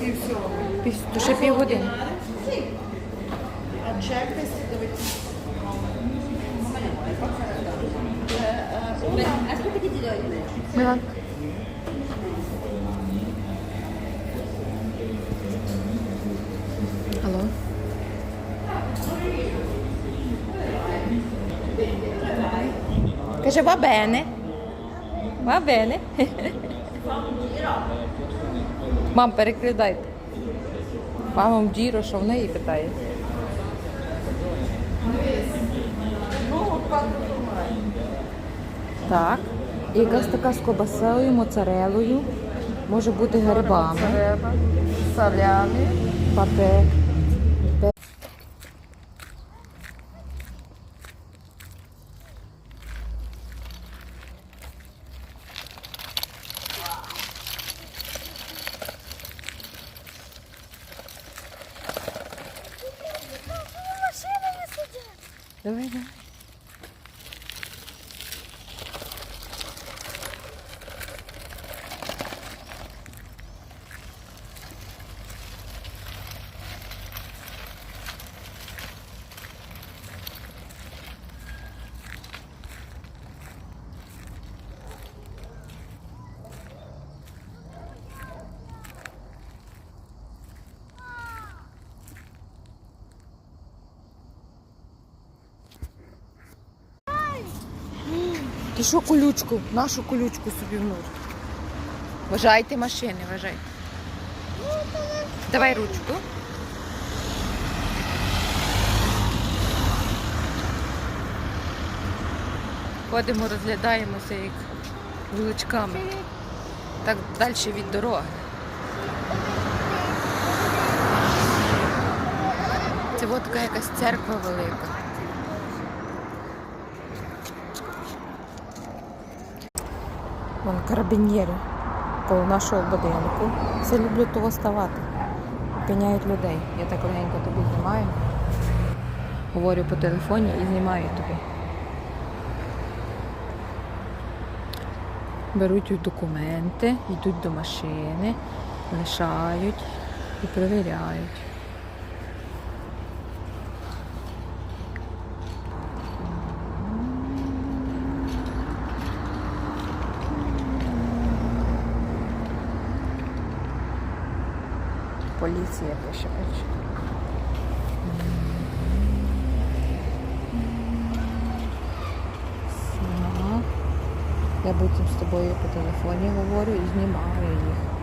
пів всього. Піс- То ще півгодини. А чек десь дивіться. Милан. Алло. Каже, va bene. Va bene. Мам, переглядайте. Мама Діро, що в неї питає. Так. І якась така з кобасою, моцарелою. Може бути грибами. Салямі. Папе. Пе- Давай, давай. Ти що колючку? Нашу колючку собі в. Вважайте машини, вважайте. Давай ручку. Ходимо, розглядаємося як вуличками. Так далі від дороги. Це от така якась церква велика. Вон карабінєри коло нашого будинку. Все люблять того ставати. Опиняють людей. Я так легенько тобі знімаю. Говорю по телефоні і знімаю тобі. Беруть документи, йдуть до машини, лишають і перевіряють. Поліція пише. Я потім з тобою по телефоні говорю і знімаю їх.